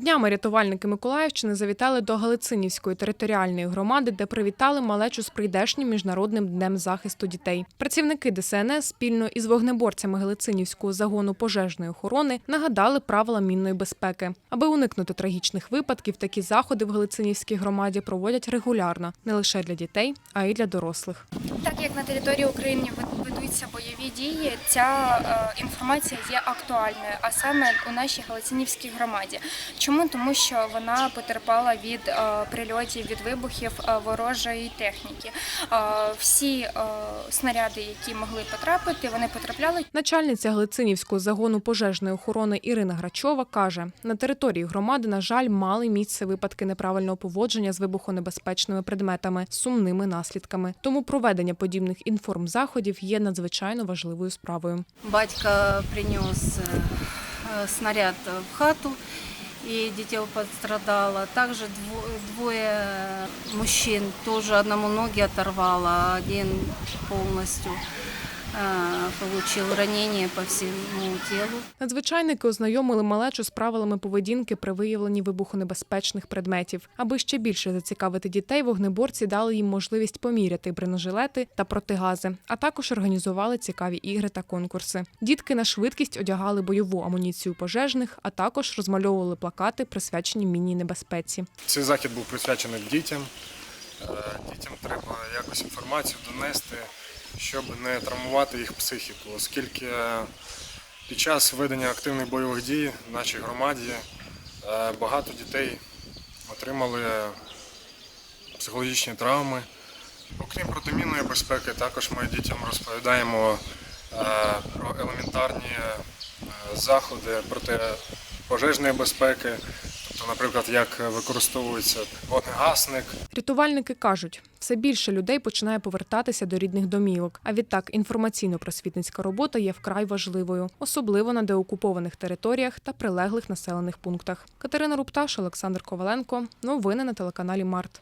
Днями рятувальники Миколаївщини завітали до Галицинівської територіальної громади, де привітали малечу з прийдешнім міжнародним днем захисту дітей. Працівники ДСНС спільно із вогнеборцями Галицинівського загону пожежної охорони нагадали правила мінної безпеки. Аби уникнути трагічних випадків, такі заходи в Галицинівській громаді проводять регулярно не лише для дітей, а й для дорослих. Як на території України вед- ведуться бойові дії, ця е, інформація є актуальною, а саме у нашій Галицинівській громаді. Чому? Тому що вона потерпала від е, прильотів, від вибухів е, ворожої техніки. Е, всі е, снаряди, які могли потрапити, вони потрапляли Начальниця Глицинівського загону пожежної охорони Ірина Грачова каже: на території громади, на жаль, мали місце випадки неправильного поводження з вибухонебезпечними предметами сумними наслідками. Тому проведення подібних інформзаходів є надзвичайно важливою справою. Батько принес э, э, снаряд в хату, и дитя пострадало. Также дво- двое мужчин, тоже одному ноги оторвало, а один полностью э, получил ранение по всему телу. Надзвичайники ознайомили малечу з правилами поведінки при виявленні вибухонебезпечних предметів. Аби ще більше зацікавити дітей, вогнеборці дали їм можливість поміряти бронежилети та протигази, а також організували цікаві ігри та конкурси. Дітки на швидкість одягали бойову амуніцію пожежних, а також розмальовували плакати, присвячені мінній небезпеці. Цей захід був присвячений дітям. Е, Дітям треба якось інформацію донести, щоб не травмувати їх психіку, оскільки е, під час ведення активних бойових дій в нашій громаді е, багато дітей отримали психологічні травми. Окрім протимінної безпеки, також ми дітям розповідаємо е, про елементарні заходи проти пожежної безпеки, тобто, наприклад, як використовується вогнегасник, Рятувальники кажуть, все більше людей починає повертатися до рідних домівок. А відтак інформаційно-просвітницька робота є вкрай важливою, особливо на деокупованих територіях та прилеглих населених пунктах. Катерина Рупташ, Олександр Коваленко. Новини на телеканалі Март.